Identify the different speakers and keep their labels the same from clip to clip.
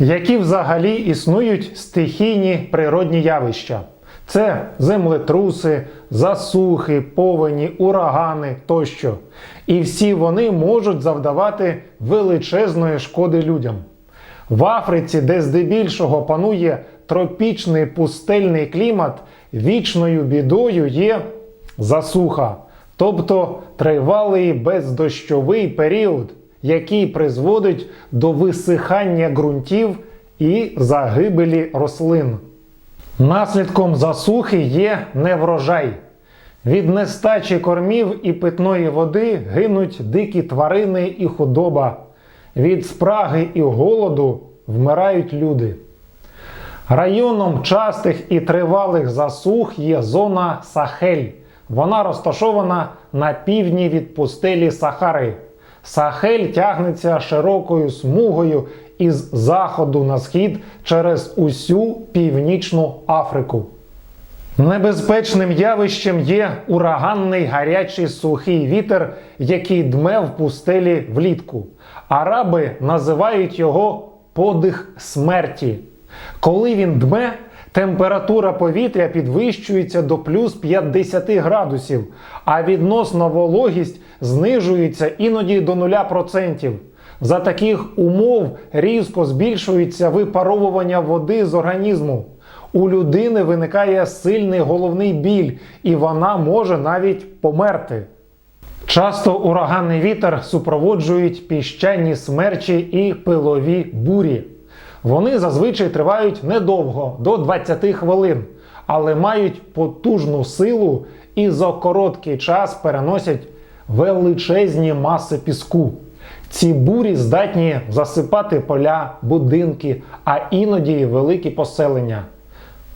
Speaker 1: Які взагалі існують стихійні природні явища? Це землетруси, засухи, повені, урагани тощо. І всі вони можуть завдавати величезної шкоди людям. В Африці, де здебільшого панує тропічний пустельний клімат, вічною бідою є засуха, тобто тривалий бездощовий період, який призводить до висихання ґрунтів і загибелі рослин. Наслідком засухи є неврожай. Від нестачі кормів і питної води гинуть дикі тварини і худоба. Від спраги і голоду вмирають люди. Районом частих і тривалих засух є зона Сахель. Вона розташована на півдні від пустелі Сахари. Сахель тягнеться широкою смугою із заходу на схід через усю північну Африку. Небезпечним явищем є ураганний гарячий сухий вітер, який дме в пустелі влітку. Араби називають його подих смерті. Коли він дме, температура повітря підвищується до плюс 50 градусів, а відносна вологість знижується іноді до 0%. За таких умов різко збільшується випаровування води з організму. У людини виникає сильний головний біль, і вона може навіть померти. Часто ураганний вітер супроводжують піщані смерчі і пилові бурі. Вони зазвичай тривають недовго до 20 хвилин, але мають потужну силу і за короткий час переносять величезні маси піску. Ці бурі здатні засипати поля, будинки, а іноді великі поселення.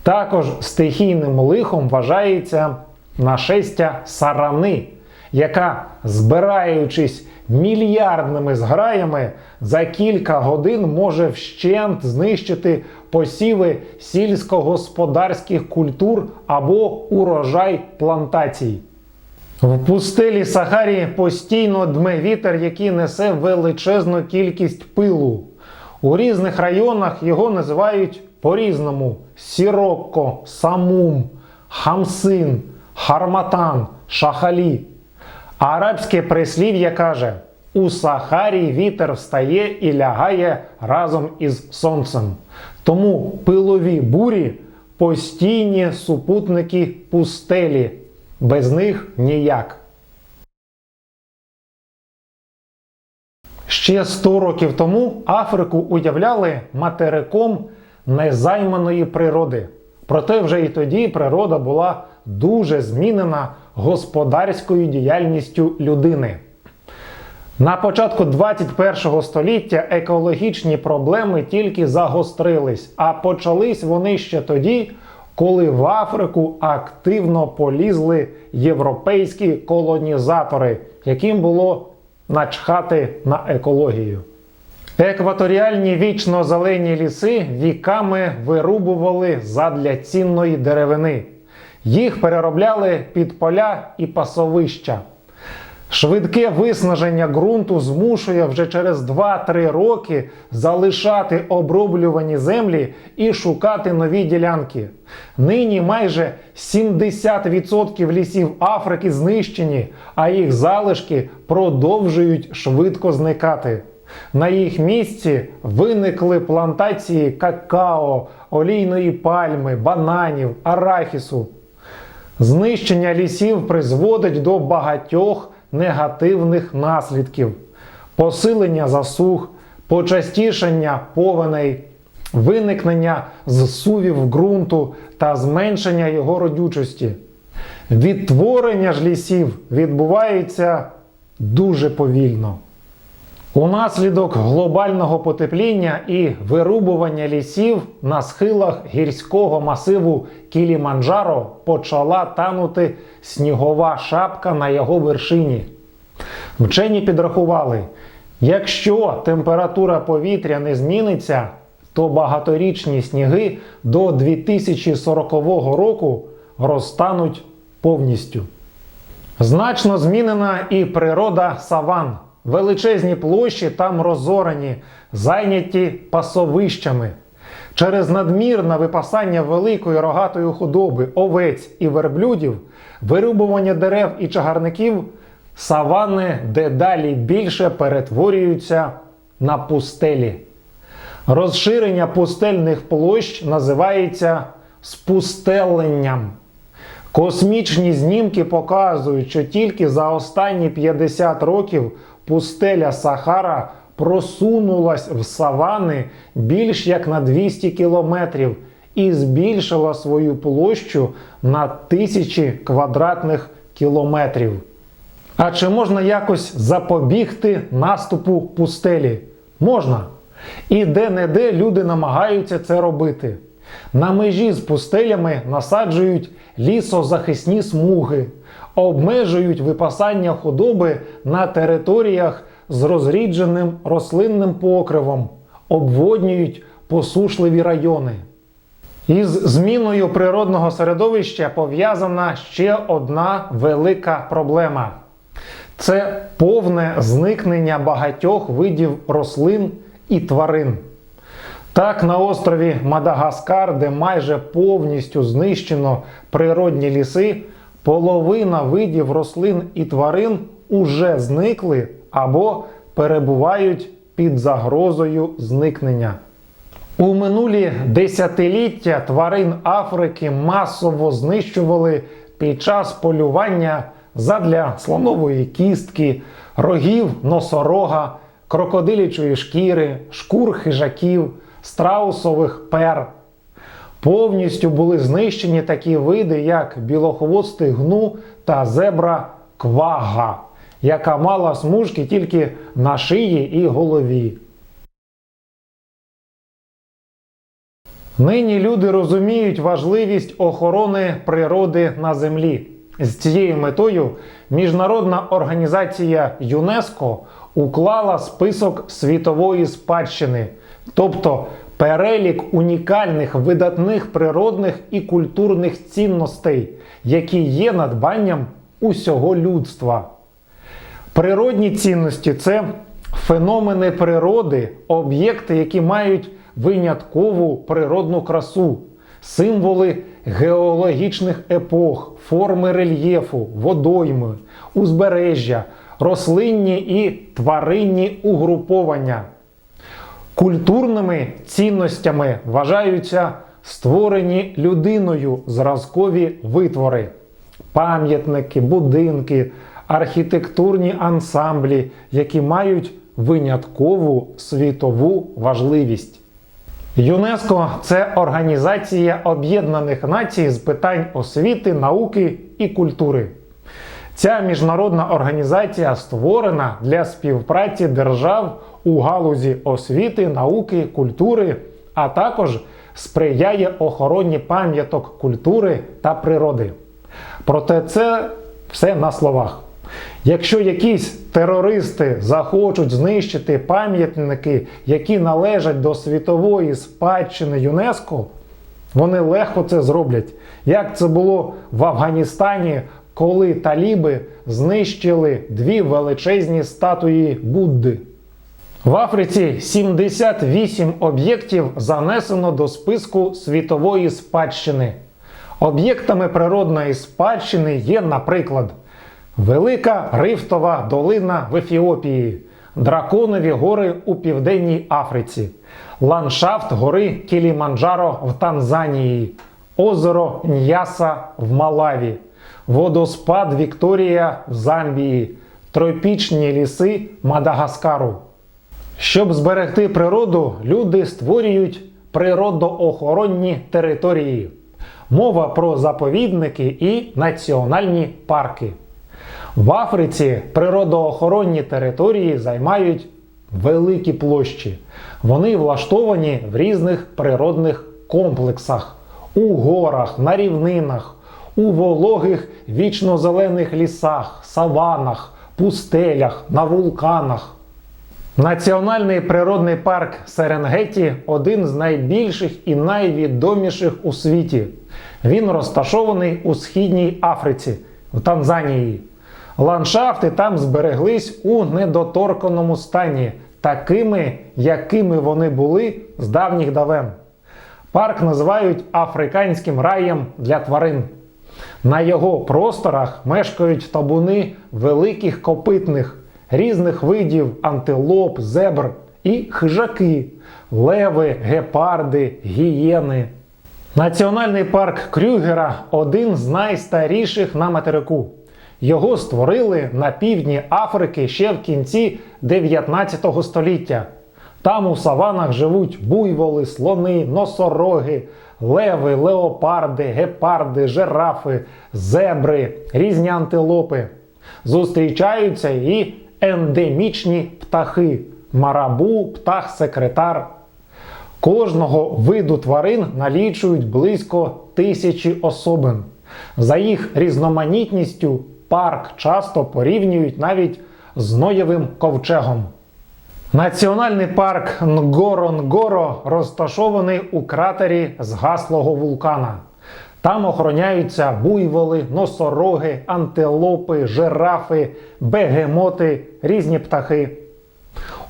Speaker 1: Також стихійним лихом вважається нашестя сарани, яка, збираючись мільярдними зграями, за кілька годин може вщент знищити посіви сільськогосподарських культур або урожай плантацій. В пустелі Сахарі постійно дме вітер, який несе величезну кількість пилу. У різних районах його називають по-різному: сірокко, самум, хамсин, харматан, шахалі. Арабське прислів'я каже: у Сахарі вітер встає і лягає разом із сонцем. Тому пилові бурі постійні супутники пустелі. Без них ніяк. Ще 100 років тому Африку уявляли материком незайманої природи. Проте вже і тоді природа була дуже змінена господарською діяльністю людини. На початку 21 століття екологічні проблеми тільки загострились, а почались вони ще тоді, коли в Африку активно полізли європейські колонізатори, яким було начхати на екологію. Екваторіальні вічно зелені ліси віками вирубували задля цінної деревини. Їх переробляли під поля і пасовища. Швидке виснаження ґрунту змушує вже через 2-3 роки залишати оброблювані землі і шукати нові ділянки. Нині майже 70% лісів Африки знищені, а їх залишки продовжують швидко зникати. На їх місці виникли плантації какао, олійної пальми, бананів, арахісу. Знищення лісів призводить до багатьох негативних наслідків: посилення засух, почастішення повеней, виникнення зсувів ґрунту та зменшення його родючості. Відтворення ж лісів відбувається дуже повільно. Унаслідок глобального потепління і вирубування лісів на схилах гірського масиву Кіліманджаро почала танути снігова шапка на його вершині. Вчені підрахували, якщо температура повітря не зміниться, то багаторічні сніги до 2040 року розтануть повністю. Значно змінена і природа саван. Величезні площі там розорані, зайняті пасовищами. Через надмірне випасання великої рогатої худоби, овець і верблюдів, вирубування дерев і чагарників, савани дедалі більше перетворюються на пустелі. Розширення пустельних площ називається спустеленням. Космічні знімки показують, що тільки за останні 50 років пустеля Сахара просунулась в савани більш як на 200 кілометрів і збільшила свою площу на тисячі квадратних кілометрів. А чи можна якось запобігти наступу пустелі? Можна. І де-не-де люди намагаються це робити. На межі з пустелями насаджують лісозахисні смуги, обмежують випасання худоби на територіях з розрідженим рослинним покривом, обводнюють посушливі райони. Із зміною природного середовища пов'язана ще одна велика проблема це повне зникнення багатьох видів рослин і тварин. Так, на острові Мадагаскар, де майже повністю знищено природні ліси, половина видів рослин і тварин уже зникли або перебувають під загрозою зникнення. У минулі десятиліття тварин Африки масово знищували під час полювання задля слонової кістки, рогів носорога, крокодилячої шкіри, шкур хижаків, страусових пер. Повністю були знищені такі види, як білохвостий гну та зебра квага, яка мала смужки тільки на шиї і голові. Нині люди розуміють важливість охорони природи на землі. З цією метою Міжнародна організація ЮНЕСКО уклала список світової спадщини, тобто перелік унікальних видатних природних і культурних цінностей, які є надбанням усього людства. Природні цінності це феномени природи, об'єкти, які мають виняткову природну красу, символи геологічних епох, форми рельєфу, водойми, узбережжя, рослинні і тваринні угруповання. Культурними цінностями вважаються створені людиною зразкові витвори, пам'ятники, будинки, архітектурні ансамблі, які мають виняткову світову важливість. ЮНЕСКО це Організація Об'єднаних Націй з питань освіти, науки і культури. Ця міжнародна організація створена для співпраці держав у галузі освіти, науки, культури, а також сприяє охороні пам'яток культури та природи. Проте це все на словах. Якщо якісь терористи захочуть знищити пам'ятники, які належать до світової спадщини ЮНЕСКО, вони легко це зроблять. Як це було в Афганістані, коли таліби знищили дві величезні статуї Будди. В Африці 78 об'єктів занесено до списку світової спадщини. Об'єктами природної спадщини є, наприклад, Велика Рифтова долина в Ефіопії, Драконові гори у Південній Африці, ландшафт гори Кіліманджаро в Танзанії, озеро Ньяса в Малаві, водоспад Вікторія в Замбії, тропічні ліси Мадагаскару. Щоб зберегти природу, люди створюють природоохоронні території. Мова про заповідники і національні парки. В Африці природоохоронні території займають великі площі. Вони влаштовані в різних природних комплексах, у горах, на рівнинах, у вологих вічно-зелених лісах, саванах, пустелях, на вулканах. Національний природний парк Серенгеті один з найбільших і найвідоміших у світі. Він розташований у Східній Африці в Танзанії. Ландшафти там збереглись у недоторканому стані, такими, якими вони були з давніх давен. Парк називають африканським раєм для тварин. На його просторах мешкають табуни великих копитних, різних видів антилоп, зебр і хижаки, леви, гепарди, гієни. Національний парк Крюгера один з найстаріших на материку. Його створили на півдні Африки ще в кінці 19 століття. Там у саванах живуть буйволи, слони, носороги, леви, леопарди, гепарди, жирафи, зебри, різні антилопи. Зустрічаються і ендемічні птахи марабу, птах-секретар. Кожного виду тварин налічують близько тисячі особин. За їх різноманітністю парк часто порівнюють навіть з Ноєвим ковчегом. Національний парк Нгоро-Нгоро розташований у кратері згаслого вулкана. Там охороняються буйволи, носороги, антилопи, жирафи, бегемоти, різні птахи.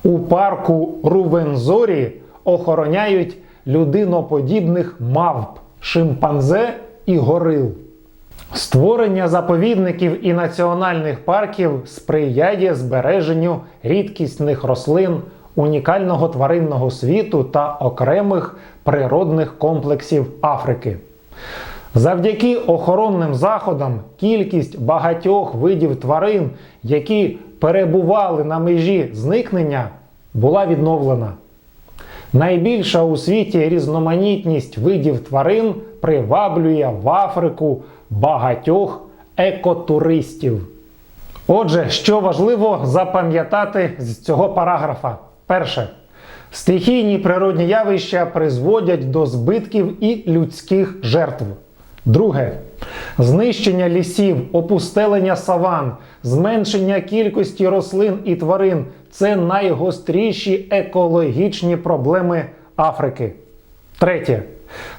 Speaker 1: У парку Рувензорі охороняють людиноподібних мавп, шимпанзе і горил. Створення заповідників і національних парків сприяє збереженню рідкісних рослин, унікального тваринного світу та окремих природних комплексів Африки. Завдяки охоронним заходам кількість багатьох видів тварин, які перебували на межі зникнення, була відновлена. Найбільша у світі різноманітність видів тварин приваблює в Африку багатьох екотуристів. Отже, що важливо запам'ятати з цього параграфа? Перше. Стихійні природні явища призводять до збитків і людських жертв. Друге. Знищення лісів, опустелення саван, зменшення кількості рослин і тварин це найгостріші екологічні проблеми Африки. Третє.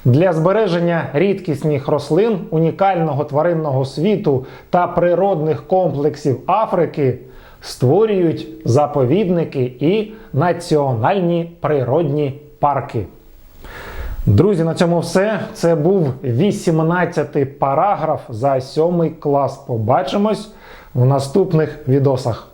Speaker 1: Для збереження рідкісних рослин, унікального тваринного світу та природних комплексів Африки створюють заповідники і національні природні парки. Друзі, на цьому все. Це був 18-й параграф за 7 клас. Побачимось в наступних відосах.